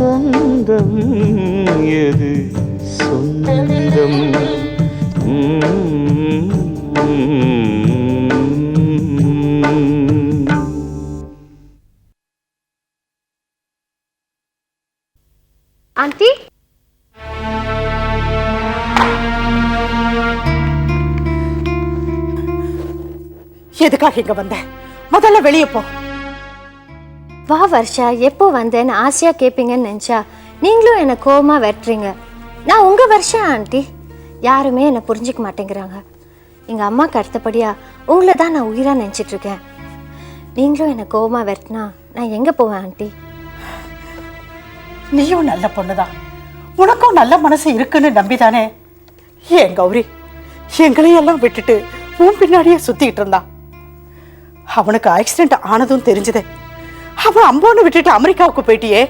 சொந்தம் எது சொந்தம்? ஆண்டி? எதுக்காக இங்க வந்த? முதல்ல வெளியே போ. வா வர்ஷா எப்போ வந்தேன்னு ஆசையாக கேட்பீங்கன்னு நினச்சா நீங்களும் என்னை கோபமாக வெட்டுறீங்க. நான் உங்கள் வருஷம் ஆண்டி. யாருமே என்னை புரிஞ்சுக்க மாட்டேங்கிறாங்க. எங்கள் அம்மாவுக்கு அடுத்தபடியாக உங்களை தான் நான் உயிராக நினச்சிட்ருக்கேன். நீங்களும் என்னை கோபமாக வெட்டினா நான் எங்கே போவேன் ஆண்டி? நீயும் நல்ல பொண்ணு தான் உனக்கும் நல்ல மனசு இருக்குன்னு நம்பிதானே? ஏன் கௌரி? எங்களையெல்லாம் விட்டுட்டு உன் பின்னாடியே சுற்றிக்கிட்டு இருந்தான் அவனுக்கு ஆக்சிடென்ட் ஆனதும் தெரிஞ்சதே. அவ அம்போன்னு விட்டுட்டு அமெரிக்காவுக்கு போயிட்டியே.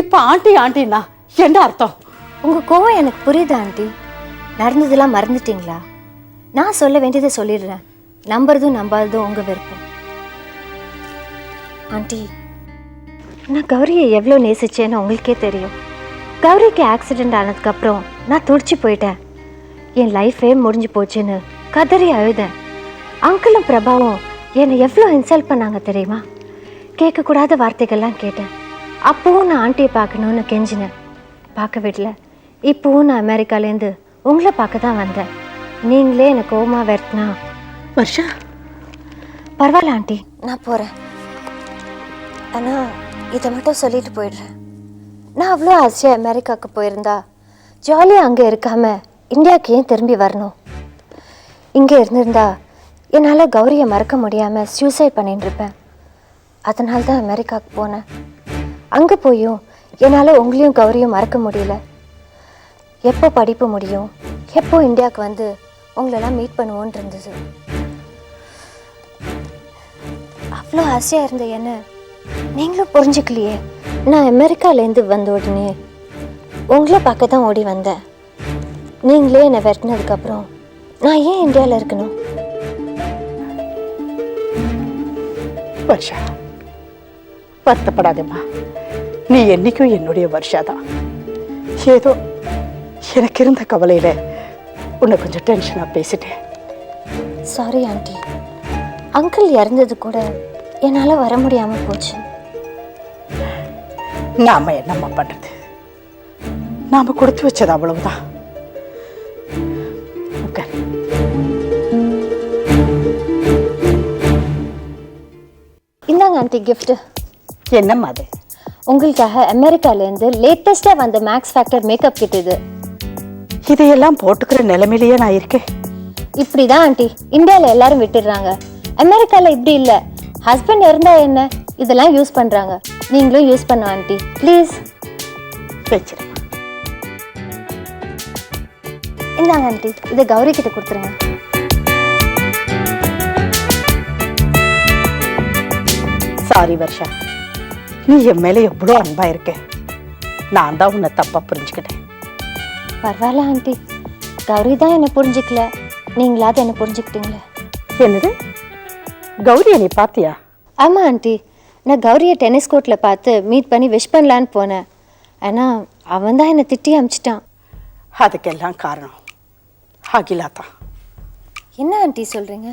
இப்ப ஆண்டி ஆண்டின்னா என்ன அர்த்தம்? உங்க கோவம் எனக்கு புரியுது ஆண்டி. நடந்ததெல்லாம் மறந்துட்டீங்களா? நான் சொல்ல வேண்டியதை சொல்லிடுறேன். நம்புறதும் நம்பாததும் உங்க விருப்பம். ஆண்டி நான் கௌரியை எவ்வளோ நேசிச்சேன்னு உங்களுக்கே தெரியும். கௌரிக்கு ஆக்சிடென்ட் ஆனதுக்கப்புறம் நான் துடிச்சு போயிட்டேன். என் லைஃபே முடிஞ்சு போச்சுன்னு கதறி அழுதேன். அங்கிளும் பிரபாவும் என்னை எவ்வளோ இன்சல்ட் பண்ணாங்க தெரியுமா? கேட்கக்கூடாத வார்த்தைகள்லாம் கேட்டேன். அப்போவும் நான் ஆண்டியை பார்க்கணுன்னு கெஞ்சினேன். பார்க்க விடல. இப்போவும் நான் அமெரிக்காலேருந்து உங்களை பார்க்க தான் வந்தேன். நீங்களே எனக்கு கோமா வெட்டினா வருஷா? பரவாயில்ல ஆண்டி. நான் போகிறேன் ஆனால் இதை மட்டும் சொல்லிட்டு போயிடுறேன். நான் அவ்வளோ ஆசையாக அமெரிக்காவுக்கு போயிருந்தா ஜாலியாக அங்கே இருக்காம இந்தியாவுக்கு ஏன் திரும்பி வரணும்? இங்கே இருந்திருந்தா என்னால் கௌரியை மறக்க முடியாமல் சூசைட் பண்ணிட்டு இருப்பேன். அதனால தான் அமெரிக்காவுக்கு போனேன். அங்கே போயும் என்னால் உங்களையும் கௌரியும் மறக்க முடியல. எப்போ படிப்பு முடியும்? எப்போ இந்தியாவுக்கு வந்து உங்களெல்லாம் மீட் பண்ணுவோன்னு இருந்தது? அவ்வளோ ஆசையாக இருந்த என்ன? நீங்களும் புரிஞ்சுக்கலையே. நான் அமெரிக்காலேருந்து வந்த உடனே உங்களை பார்க்க தான் ஓடி வந்தேன். நீங்களே என்னை வெட்டினதுக்கப்புறம் நான் ஏன் இந்தியாவில் இருக்கணும்? வருஷா வருத்தப்படாதேம்மா. நீ என்னைக்கும் என்னுடைய வருஷா தான் ஏதோ எனக்கு இருந்த கவலையில உன்னை கொஞ்சம் டென்ஷனாக பேசிட்டேன். சாரி ஆண்டி அங்கிள் இறந்தது கூட என்னால் வர முடியாமல் போச்சு. நாம என்னம்மா பண்றது? நாம கொடுத்து வச்சது அவ்வளவுதான். உட்கார். இந்தாங்க ஆண்டி gift. என்னம்மா அது உங்களுக்காக அமெரிக்காலேருந்து லேட்டஸ்ட்டாக வந்த மேக்ஸ் ஃபேக்டர் மேக்கப் கிட் இது. இதையெல்லாம் போட்டுக்கிற நிலைமையிலேயே நான் இருக்கேன். இப்படிதான் ஆண்டி. இந்தியாவில் எல்லாரும் விட்டுடுறாங்க. அமெரிக்காவில் இப்படி இல்லை. ஹஸ்பண்ட் இருந்தா என்ன? இதெல்லாம் யூஸ் பண்ணுறாங்க நீங்களும் யூஸ் பண்ண ஆண்டி. ப்ளீஸ் வச்சிருமா இந்தாங்க ஆண்டி. இதை கௌரி கிட்ட கொடுத்துருங்க. சாரி வர்ஷா. நீ என் மேல எவ்வளோ அன்பா இருக்க? நான் தான் உன்னை தப்பா புரிஞ்சுக்கிட்டேன். பரவாயில்ல ஆண்டி. கௌரி தான் என்னை புரிஞ்சுக்கல. நீங்களாவது என்னை புரிஞ்சுக்கிட்டீங்களே. என்னது? கௌரியை நீ பாத்தியா ஆமாம் ஆண்டி. நான் கௌரியை டென்னிஸ் கோர்ட்டில் பார்த்து மீட் பண்ணி விஷ் பண்ணலான்னு போனேன். ஆனால் அவன் தான் என்னை திட்டி அமிச்சிட்டான். அதுக்கெல்லாம் காரணம் அகிலா தான் என்ன ஆண்டி சொல்கிறீங்க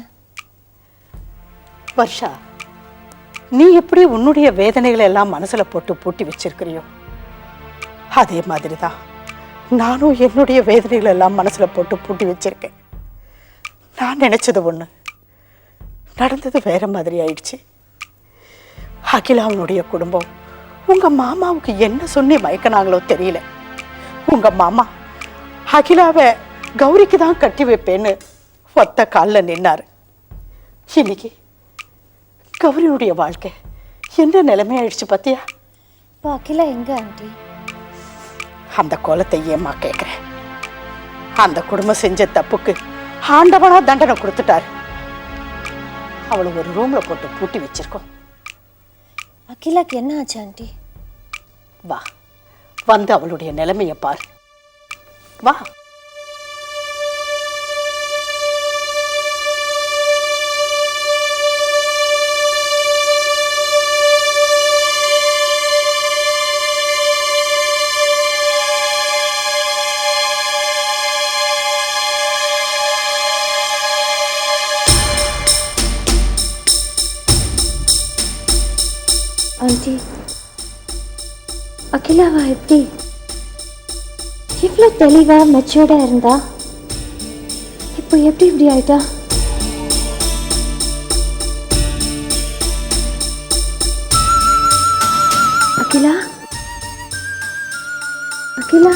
வர்ஷா நீ எப்படி உன்னுடைய வேதனைகளை எல்லாம் மனசுல போட்டு பூட்டி வச்சிருக்கிறியோ? அதே மாதிரி தான் நானும் என்னுடைய வேதனைகளை எல்லாம் மனசுல போட்டு பூட்டி வச்சிருக்கேன். நான் நினைச்சது ஒண்ணு நடந்தது வேற மாதிரி ஆயிடுச்சு. அகிலாவுடைய குடும்பம் உங்க மாமாவுக்கு என்ன சொல்லி மயக்கினாங்களோ தெரியல. உங்க மாமா அகிலாவை கௌரிக்கு தான் கட்டி வைப்பேன்னு ஒத்த காலில் நின்னாரு. இன்னைக்கு கௌரியுடைய வாழ்க்கை. என்ன நிலைமை ஆயிடுச்சு பத்தியா? இப்போ அகிலா எங்கே ஆண்டி? அந்த கோலத்தை ஏம்மா கேட்குறேன் அந்த குடும்பம் செஞ்ச தப்புக்கு ஆண்டவனா தண்டனை கொடுத்துட்டாரு. அவளை ஒரு ரூம்ல போட்டு பூட்டி வச்சிருக்கோம். அகிலாக்கு என்ன ஆச்சு ஆண்டி? வா வந்து அவளுடைய நிலைமையை பார். வா. தெளிவாக தெளிவா இருந்தா இப்போ எப்படி இப்படி ஆயிட்டா? அகிலா? அகிலா?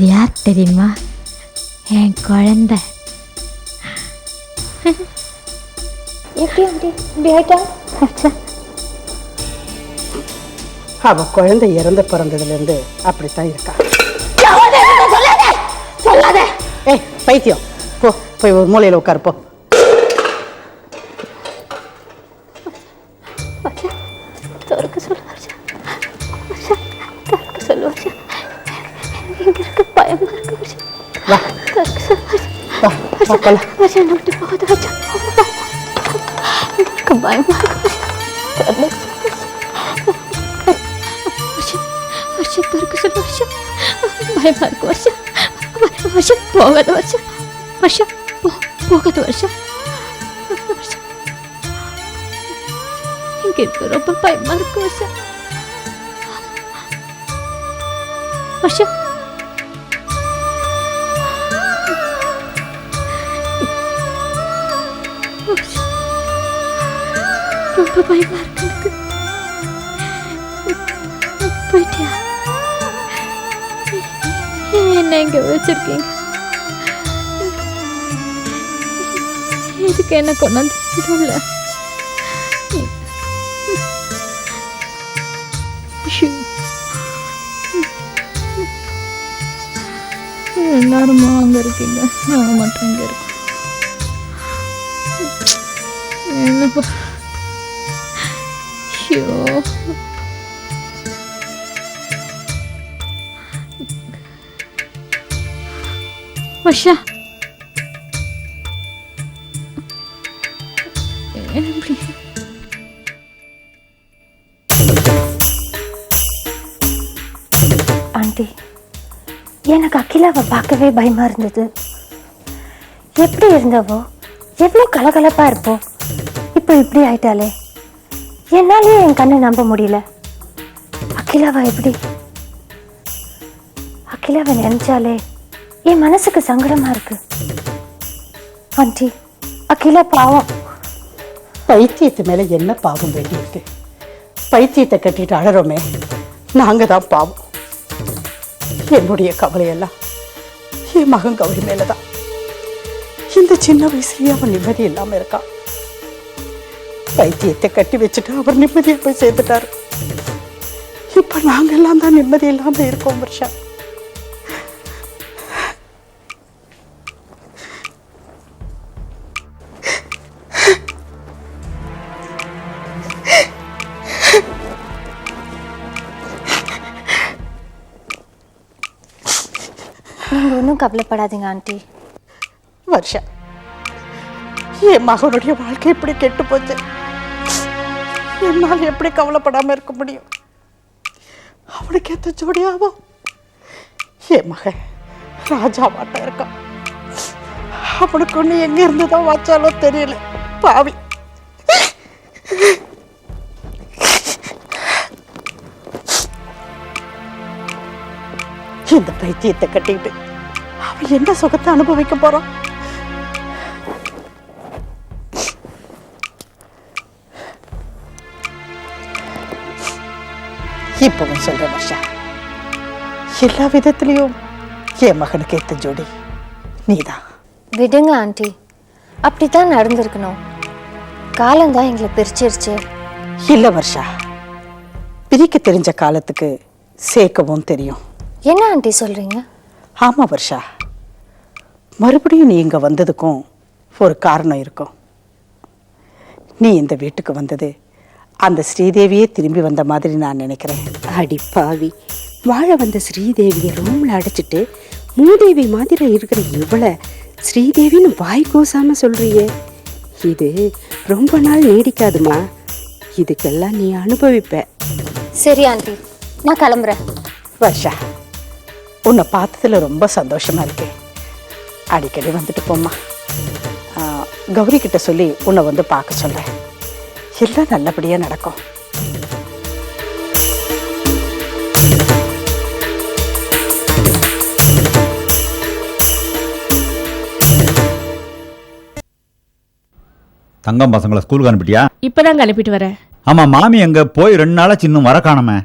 இது யார் தெரியுமா என் குழந்தை எப்படி அப்படி இப்படி ஆயிட்டா அவ குழந்தை இறந்து பிறந்ததுலேருந்து அப்படித்தான் இருக்கா ஏய் பைத்தியம் போ போய் ஒரு மூலையில் உட்காரு வா வா போலாம் வருஷா என்னை விட்டு போகாத வருஷா எனக்கு பயமா இருக்கு வருஷா வருஷா திறக்க ரொம்ப பயமா இருக்கு போயிட்டியா? என்ன இங்க வச்சிருக்கீங்க? என்ன கொண்டாந்து இதுல அங்க இருக்கீங்க. நாங்க மட்டும் இங்க இருக்கோம். என்னப்பா வர்ஷா ஆண்டி எனக்கு அகிலாவை பார்க்கவே பயமா இருந்தது. எப்படி இருந்தவோ எவ்வளோ கலகலப்பா இருப்போ இப்போ இப்படி ஆயிட்டாலே என்னாலேயே என் கண்ணை நம்ப முடியல. அகிலாவா எப்படி? அகிலாவை நினைச்சாலே என் மனசுக்கு சங்கடமா இருக்கு. ஆண்டி அகிலா பாவம். பைத்தியத்து மேல என்ன பாவம் வேண்டியிருக்கு பைத்தியத்தை கட்டிட்டு அழறோமே நாங்க தான் பாவம். என்னுடைய கவலையெல்லாம் என் மகன் கௌரி மேலதான். இந்த சின்ன வயசுலயே அவன் நிம்மதி இல்லாம இருக்கான். பைத்தியத்தை கட்டி வச்சுட்டு அவர் நிம்மதியை போய் சேர்ந்துட்டாரு. இப்ப நாங்க எல்லாம் தான் நிம்மதி இல்லாம இருக்கோம் வருஷா நீங்கள் ஒன்றும் கவலைப்படாதீங்க ஆண்டி. வருஷா என் மகனுடைய வாழ்க்கை இப்படி கெட்டு போச்சு. என்னால் எப்படி கவலைப்படாம இருக்க முடியும்? அவனுக்கு எத்த ஜோடியாவோ? என் மகன் ராஜாவாட்ட இருக்கான். அவனுக்கு ஒண்ணு எங்க இருந்துதான் வச்சாலோ தெரியல. பாவி. இந்த பைத்தியத்தை கட்டிக்கிட்டு அவன் என்ன சுகத்தை அனுபவிக்க போறான் இப்பவும் சொல்றேன் வர்ஷா எல்லா விதத்திலையும் என் மகனுக்கு ஏத்த ஜோடி நீதான் விடுங்க ஆண்டி. அப்படி தான் நடந்திருக்கணும். காலம்தான் எங்களை பிரிச்சிருச்சு. இல்ல வர்ஷா பிரிக்க தெரிஞ்ச காலத்துக்கு சேர்க்கவும் தெரியும். என்ன ஆண்டி சொல்கிறீங்க ஆமா வர்ஷா. மறுபடியும் நீ இங்க வந்ததுக்கும் ஒரு காரணம் இருக்கும். நீ இந்த வீட்டுக்கு வந்தது அந்த ஸ்ரீதேவியே திரும்பி வந்த மாதிரி நான் நினைக்கிறேன். அடி பாவி. வாழ வந்த ஸ்ரீதேவியை ரூம்ல அடைச்சிட்டு மூதேவி மாதிரி இருக்கிற இவளை ஸ்ரீதேவின்னு வாய் கூசாம சொல்றியே. இது ரொம்ப நாள் நீடிக்காதுமா? இதுக்கெல்லாம் நீ அனுபவிப்ப. சரி ஆண்டி. நான் கிளம்புறேன். வர்ஷா. உன்னை பார்த்ததுல ரொம்ப சந்தோஷமா இருக்கேன் அடிக்கடி வந்துட்டு போம்மா. கௌரி கிட்ட சொல்லி உன்னை வந்து பார்க்க சொல்றேன். எல்லாம் நல்லபடியா நடக்கும். தங்கம் பசங்களை ஸ்கூலுக்கு அனுப்பிட்டியா? இப்பதாங்க அனுப்பிட்டு வரேன். ஆமா மாமி எங்க போய் ரெண்டு நாளாச்சு இன்னும் வர காணோமே.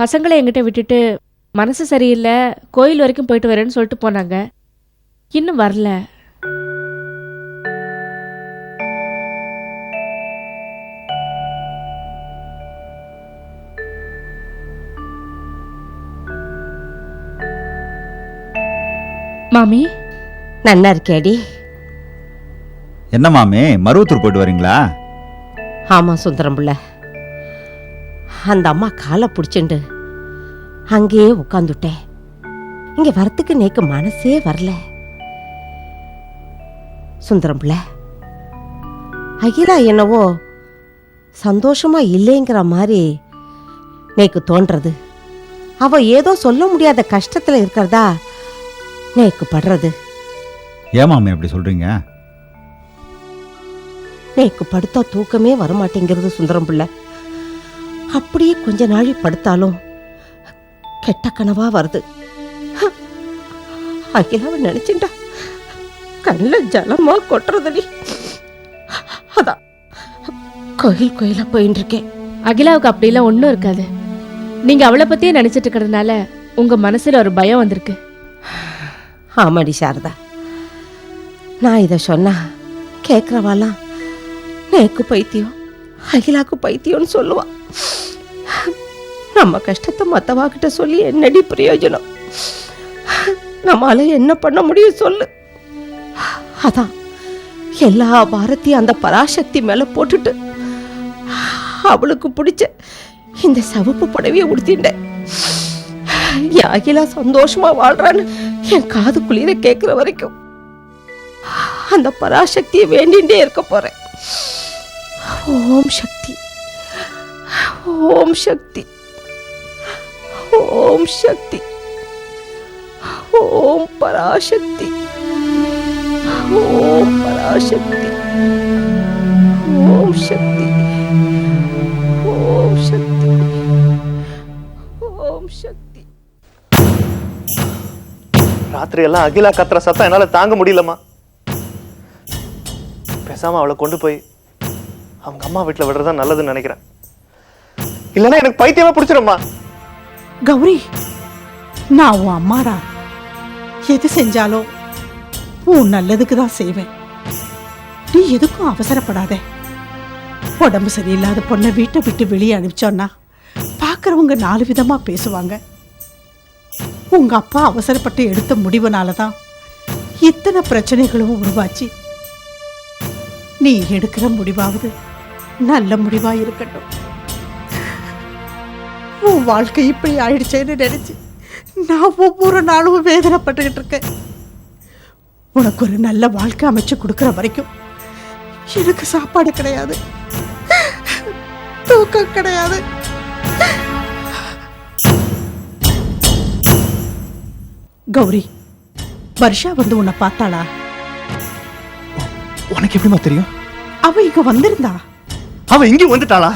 பசங்களை என்கிட்ட விட்டுட்டு மனசு சரியில்லை கோயில் வரைக்கும் போயிட்டு வரேன்னு சொல்லிட்டு போனாங்க. இன்னும் வரல. மாமி? நல்லா இருக்கேடி. என்ன மாமி மருவத்தூர் போயிட்டு வரீங்களா? ஆமா சுந்தரம் பிள்ளை. அந்த அம்மா காலை பிடிச்சிண்டு அங்கேயே உட்காந்துட்டேன் இங்க வரத்துக்கு நேக்கு மனசே வரல. சுந்தரம் பிள்ளை அகிலா என்னவோ சந்தோஷமா இல்லைங்கிற மாதிரி நேக்கு தோன்றது. அவ ஏதோ சொல்ல முடியாத கஷ்டத்துல இருக்கிறதா நேக்கு படுறது. ஏன் மாமி அப்படி சொல்றீங்க? நேக்கு படுத்தா தூக்கமே வரமாட்டேங்கிறது சுந்தரம் பிள்ளை. அப்படியே கொஞ்ச நாழி படுத்தாலும் கெட்ட கனவா வருது. அகிலாவை நினைச்சுட்டா கண்ணில் ஜலமா கொட்டுறதடி அதான் கோயில் கோயிலா போயின்னு இருக்கேன் அகிலாவுக்கு அப்படிலாம் ஒன்றும் இருக்காது. நீங்க அவளை பத்தியே நினைச்சிட்டு இருக்கிறதுனால உங்க மனசுல ஒரு பயம் வந்திருக்கு. ஆமாடி சாரதா. நான் இதை சொன்னா கேட்குறவாலாம் நேக்கு பைத்தியம் அகிலாக்கு பைத்தியம்னு சொல்லுவா. நம்ம கஷ்டத்தை மற்றவாக்கிட்ட சொல்லி என்னடி பிரயோஜனம்? நம்மளால என்ன பண்ண முடியும் சொல்லு. அதான் எல்லா பாரத்தையும் அந்த பராசக்தி மேலே போட்டுட்டு அவளுக்கு பிடிச்ச இந்த சிவப்பு புடவையை உடுத்திட்டேன். என் அகிலா சந்தோஷமா வாழ்றான்னு என் காது குளிர கேட்குற வரைக்கும் அந்த பராசக்தியை வேண்டிகிட்டே இருக்க போறேன். ஓம் சக்தி ஓம் சக்தி. ஓம் சக்தி. ஓம் பராசக்தி. ஓம் பராசக்தி. ஓம் சக்தி. ஓம் சக்தி. ஓம் சக்தி. ராத்திரி எல்லாம் அகிலா கத்துற சத்தம் என்னால தாங்க முடியலம்மா. பேசாம அவளை கொண்டு போய் அவங்க அம்மா வீட்டில் விடுறதா நல்லதுன்னு நினைக்கிறேன். இல்லைன்னா எனக்கு பைத்தியமா பிடிச்சிரும்மா கௌரி நான் உன் அம்மாடா. எது செஞ்சாலும் உன் நல்லதுக்கு தான் செய்வேன். நீ எதுக்கும் அவசரப்படாத. உடம்பு சரியில்லாத பொண்ணை வீட்டை விட்டு வெளியே அனுப்பிச்சோன்னா பார்க்குறவங்க நாலு விதமா பேசுவாங்க. உங்க அப்பா அவசரப்பட்டு எடுத்த முடிவுனால தான் இத்தனை பிரச்சனைகளும் உருவாச்சு. நீ எடுக்கிற முடிவாவது நல்ல முடிவாக இருக்கட்டும். உன் வாழ்க்கை இப்படி ஆயிடுச்சேன்னு நினைச்சு நான் ஒவ்வொரு நாளும் வேதனைப்பட்டுக்கிட்டு இருக்கேன். உனக்கு ஒரு நல்ல வாழ்க்கை அமைச்சு கொடுக்கிற வரைக்கும் எனக்கு சாப்பாடு கிடையாது. தூக்கம் கிடையாது. கௌரி வர்ஷா வந்து உன்னை பார்த்தாளா? உனக்கு எப்படிமா தெரியும்? அவ இங்க வந்திருந்தா? அவ இங்க வந்துட்டாளா?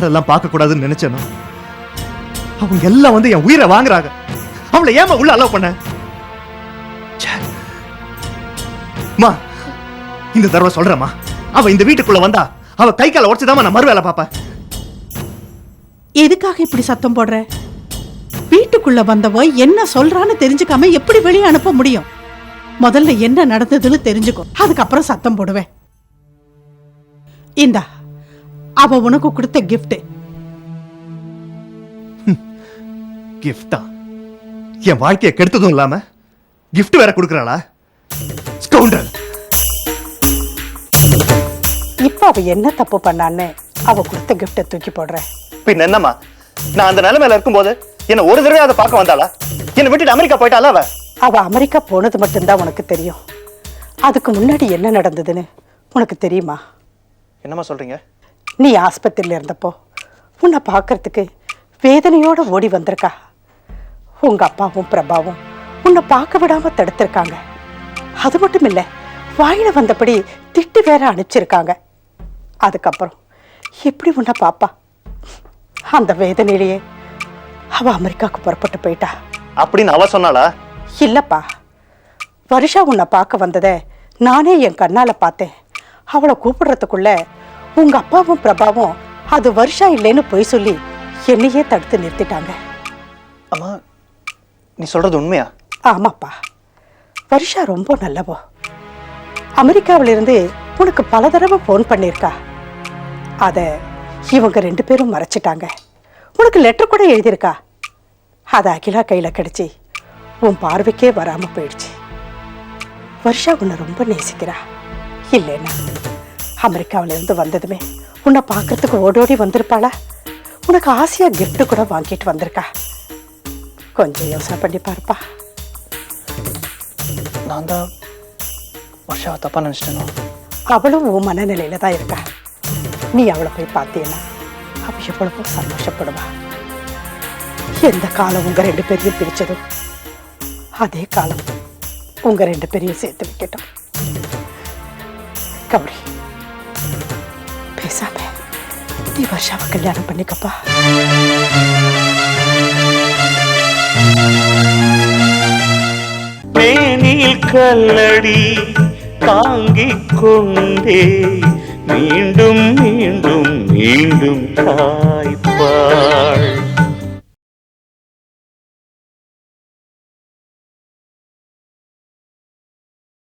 யாரெல்லாம் பார்க்க கூடாதுன்னு நினைச்சேனோ அவங்க எல்லாம் வந்து என் உயிரை வாங்குறாங்க. அவளை ஏமா உள்ள அலோவ் பண்ண? மா இந்த தடவை சொல்றேம்மா. அவ இந்த வீட்டுக்குள்ள வந்தா அவ கை கால உடச்சுதான் நான் மறு பாப்பேன் எதுக்காக இப்படி சத்தம் போடுற? வீட்டுக்குள்ள வந்தவ என்ன சொல்றான்னு தெரிஞ்சுக்காம எப்படி வெளியே அனுப்ப முடியும்? முதல்ல என்ன நடந்ததுன்னு தெரிஞ்சுக்கோ. அதுக்கப்புறம் சத்தம் போடுவேன். இந்தா அவ உனக்கு கொடுத்த gift. கிஃப்டா என் வாழ்க்கையை கெடுத்ததும் இல்லாம gift வேற கொடுக்கறாளா? ஸ்கவுண்டர் இப்ப அவ என்ன தப்பு பண்ணான்னு அவ கொடுத்த கிஃப்ட தூக்கி போடுறேன். பின் என்னம்மா? நான் அந்த நிலைமையில இருக்கும்போது என்ன ஒரு தடவை அதை பார்க்க வந்தாளா? என்னை விட்டுட்டு அமெரிக்கா போயிட்டாளா அவ? அவ அமெரிக்கா போனது மட்டும்தான் உனக்கு தெரியும். அதுக்கு முன்னாடி என்ன நடந்ததுன்னு உனக்கு தெரியுமா? என்னம்மா சொல்றீங்க? நீ ஆஸ்பத்திரியில் இருந்தப்போ உன்னை பார்க்கறதுக்கு வேதனையோட ஓடி வந்திருக்கா? உங்க அப்பாவும் பிரபாவும் உன்னை பார்க்க விடாம தடுத்திருக்காங்க. அது மட்டும் இல்ல வாயில வந்தபடி திட்டு வேற அனுப்பிச்சிருக்காங்க. அதுக்கப்புறம் எப்படி உன்னை பாப்பா? அந்த வேதனையிலேயே அவ அமெரிக்காவுக்கு புறப்பட்டு போயிட்டா. அப்படின்னு அவ சொன்னாளா? இல்லப்பா. வருஷா உன்னை பார்க்க வந்ததை நானே என் கண்ணால பார்த்தேன். அவளை கூப்பிடுறதுக்குள்ள உங்க அப்பாவும் பிரபாவும் அது வருஷா இல்லைன்னு பொய் சொல்லி என்னையே தடுத்து நிறுத்திட்டாங்க. அம்மா நீ சொல்றது உண்மையா? ஆமாப்பா. வருஷா ரொம்ப நல்லவோ. அமெரிக்காவிலிருந்து உனக்கு பல தடவை ஃபோன் பண்ணியிருக்கா. அதை இவங்க ரெண்டு பேரும் மறைச்சிட்டாங்க. உனக்கு லெட்டர் கூட எழுதியிருக்கா. அது அகிலா கையில் கிடைச்சி உன் பார்வைக்கே வராமல் போயிடுச்சு. வருஷா உன்னை ரொம்ப நேசிக்கிறா. இல்லைன்னா அமெரிக்காவிலிருந்து வந்ததுமே. உன்னை பார்க்கறதுக்கு ஓடோடி வந்திருப்பாளா? உனக்கு ஆசையாக gift கூட வாங்கிட்டு வந்திருக்கா? கொஞ்சம் யோசனை பண்ணி பாருப்பா. நான் தான் வருஷாவை தப்பா நினைச்சிட்டேனோ? அவளும் உன் மனநிலையில தான் இருக்கா. நீ அவளை போய் பார்த்தீன்னா அவ எவ்வளவோ சந்தோஷப்படுவா. எந்த காலம் உங்க ரெண்டு பேரையும் பிரிச்சதோ அதே காலம் உங்க ரெண்டு பேரையும் சேர்த்து வைக்கட்டும் கௌரி பேசாம நீ வருஷாவை கல்யாணம் பண்ணிக்கப்பா. மேனில் கல்லடி தாங்கிக் கொண்டே மீண்டும் மீண்டும் மீண்டும் தாய்ப்பாள்.